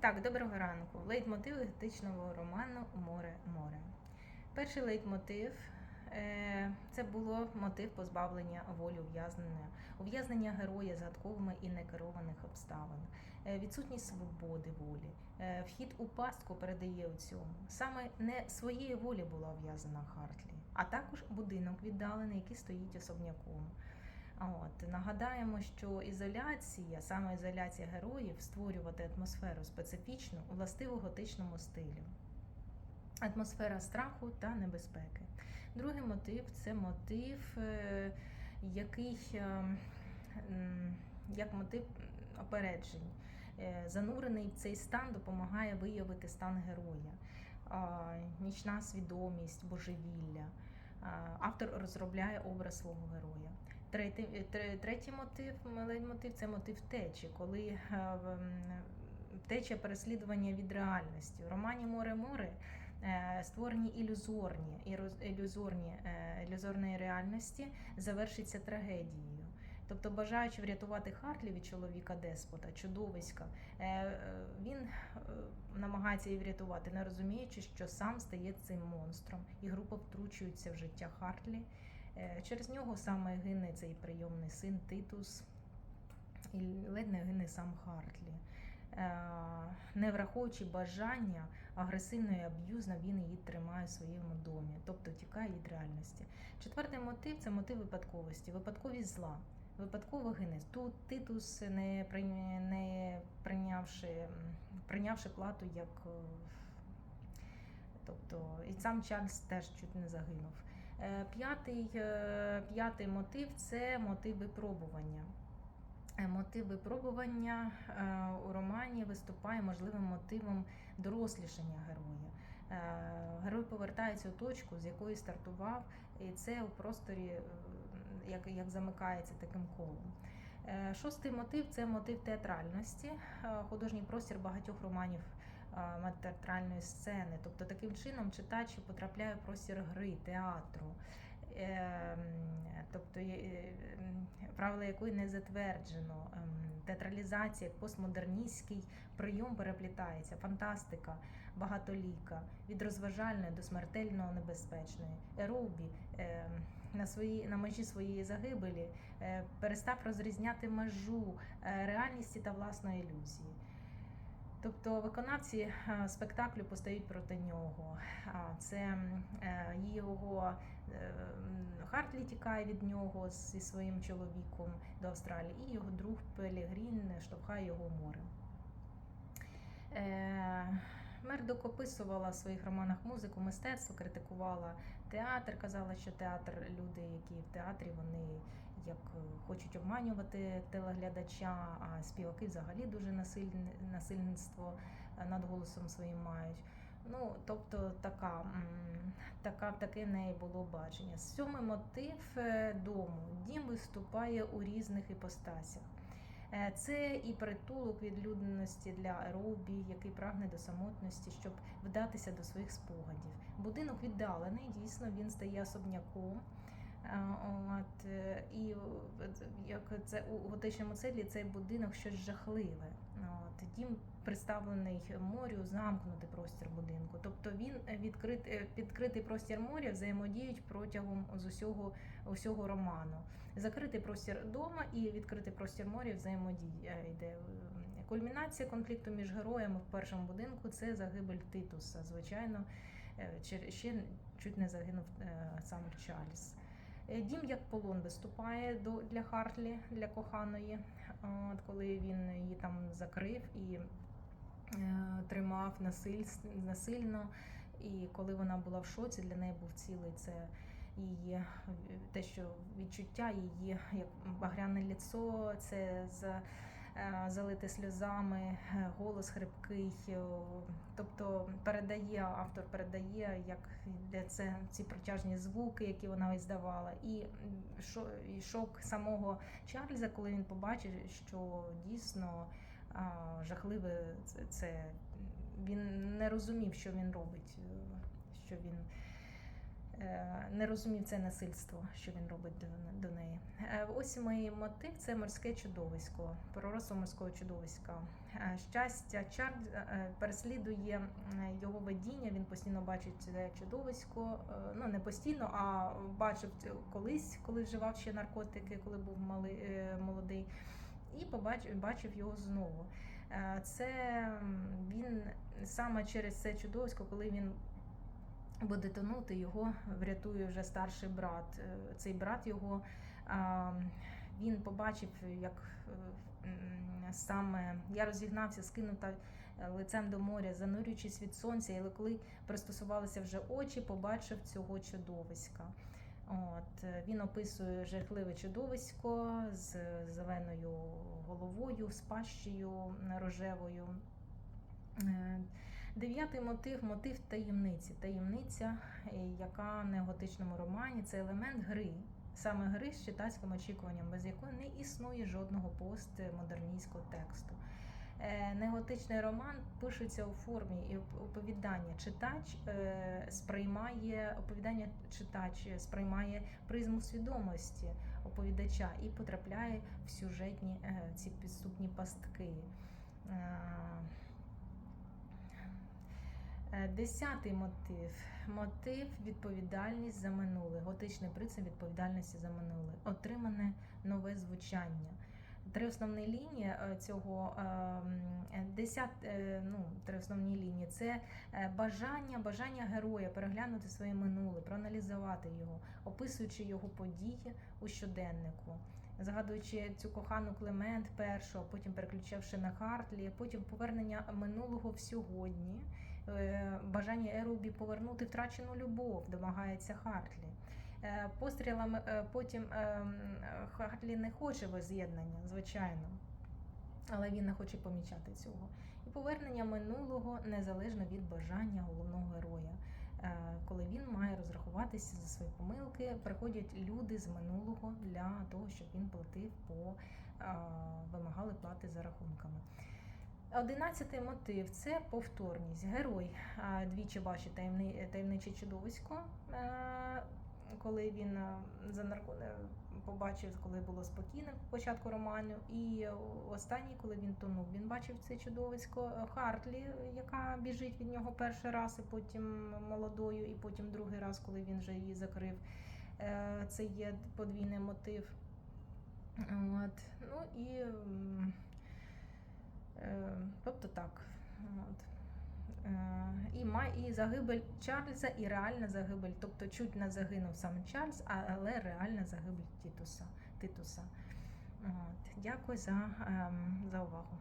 так, доброго ранку. Лейтмотив готичного роману Море море. Перший лейтмотив е, це було мотив позбавлення волі ув'язнення, ув'язнення героя загадковими і некерованих обставин, е, відсутність свободи волі. Е, Вхід у пастку передає у цьому. Саме не своєї волі була ув'язана Хартлі, а також будинок віддалений, який стоїть особняком. От нагадаємо, що ізоляція, саме ізоляція героїв, створювати атмосферу специфічну, властиву готичному стилю. Атмосфера страху та небезпеки. Другий мотив це мотив, е, який е, як мотив опереджень. Е, Занурений в цей стан допомагає виявити стан героя, нічна свідомість, божевілля. Автор розробляє образ свого героя. Третій, е, тре- третій мотив, мотив це мотив течі, коли е, теча переслідування від реальності. В романі Море море е, створені ілюзорні, ілюзорні, ілюзорної реальності завершиться трагедією. Тобто, бажаючи врятувати Хартлі від чоловіка деспота, чудовиська, він намагається її врятувати, не розуміючи, що сам стає цим монстром, і група втручується в життя Хартлі. Е, Через нього саме гине цей прийомний син Титус, і ледь не гине сам Хартлі. Е, Не враховуючи бажання агресивно і аб'юзно, він її тримає в своєму домі, тобто тікає від реальності. Четвертий мотив це мотив випадковості, випадковість зла. Випадково гине. Тут Титус, не, не прийнявши, прийнявши плату як. е, Тобто, і сам Чарльз теж чуть не загинув. Е, П'ятий, е, п'ятий мотив це мотив випробування. Е, Мотив випробування у романі виступає можливим мотивом дорослішання героя. Герой повертається у точку, з якої стартував, і це у просторі як, як замикається таким колом. Шостий мотив це мотив театральності, художній простір багатьох романів театральної сцени. Тобто таким чином читач потрапляє в простір гри, театру. Е, Тобто е, правила якої не затверджено. Ем, Театралізація, як постмодерністський прийом переплітається, фантастика, багатоліка, від розважальної до смертельно небезпечної. Еробі е, на, свої, на межі своєї загибелі е, перестав розрізняти межу е, реальності та власної ілюзії. Тобто виконавці е, спектаклю постають проти нього. Це е, його е, Хартлі тікає від нього зі своїм чоловіком до Австралії, і його друг Пелігрін штовхає його в море. Мердок описувала в своїх романах музику, мистецтво, критикувала театр, казала, що театр, люди, які в театрі, вони як е, хочуть обманювати телеглядача, а співаки взагалі дуже насильне насильництво е, над голосом своїм мають. Ну, тобто така, така, таке в неї було бачення. Сьомий мотив е, дому. Дім виступає у різних іпостасях. Це і притулок відлюдності для Еробі, який прагне до самотності, щоб вдатися до своїх спогадів. Будинок віддалений, дійсно, він стає особняком. Е, От, е, і як це у готичному циклі цей будинок щось жахливе. От, дім представлений морю, замкнутий простір будинку. Тобто він відкрит, е, відкритий простір моря взаємодіють протягом з усього, усього роману. Закритий простір дома і відкритий простір моря взаємодія йде. Кульмінація конфлікту між героями в першому будинку це загибель Титуса. Звичайно, е, ще чуть не загинув е, сам Чарльз. Е, Дім як полон виступає для Хартлі, для коханої, от коли він її там закрив і е, тримав насильно. І коли вона була в шоці, для неї був цілий це її е, те, що відчуття її як багряне ліцо, це з, е, залите сльозами, е, голос хрипкий. е, Тобто передає автор передає, як де це ці протяжні звуки, які вона іздавала, і шо- шок самого Чарльза, коли він побачив, що дійсно жахливе це, він не розумів, що він робить, що він не розумів це насильство, що він робить до, до неї. Е, Ось мій мотив це морське чудовисько, проросло морського чудовиська. Е, Щастя, е, переслідує його видіння. Він постійно бачить це чудовисько. е, Ну не постійно, а бачив колись, коли вживав ще наркотики, коли був малий, е, молодий, і побачив бачив його знову. Е, Це він саме через це чудовисько, коли він буде тонути, його врятує вже старший брат. Е, Цей брат його він побачив, як е, саме я розігнався, скинута е, лицем до моря, занурюючись від сонця, але коли пристосувалися вже очі, побачив цього чудовиська. От він описує жахливе чудовисько з зеленою головою, з пащею рожевою. Дев'ятий мотив мотив таємниці. Таємниця, е, яка в готичному романі, це елемент гри, саме гри з читацьким очікуванням, без якої не існує жодного постмодерністського тексту. Е, Неготичний роман пишеться у формі і оповідання. Читач е, сприймає оповідання, читач сприймає призму свідомості оповідача і потрапляє в сюжетні ці підступні пастки. Е, Е, Десятий мотив. Мотив відповідальність за минуле. Готичний принцип відповідальності за минуле. Отримане нове звучання. Три основні лінії е, цього е, десят, е, ну, три основні лінії це е, бажання, бажання героя переглянути своє минуле, проаналізувати його, описуючи його події у щоденнику. Згадуючи цю кохану Клемент першого, потім переключивши на Хартлі, потім повернення минулого в сьогодні, Е, бажання Ерубі повернути втрачену любов, домагається Хартлі. Е, Пострілами е, потім е, Хартлі не хоче воз'єднання, звичайно, але він не хоче помічати цього. І повернення минулого незалежно від бажання головного героя. Е, Коли він має розрахуватися за свої помилки, приходять люди з минулого для того, щоб він платив по е, вимагали плати за рахунками. Одинадцятий мотив це повторність. Герой двічі бачить таємни, таємниче чудовисько, коли він за нарко... побачив, коли було спокійно в початку роману. І останній, коли він тонув, він бачив це чудовисько Хартлі, яка біжить від нього перший раз, і потім молодою, і потім другий раз, коли він вже її закрив. Е, Це є подвійний мотив. От. Ну і Тобто так. От. Е, І, і загибель Чарльза, і реальна загибель. Тобто чуть не загинув сам Чарльз, але реальна загибель Титуса. Титуса. От. Дякую за, ем, за увагу.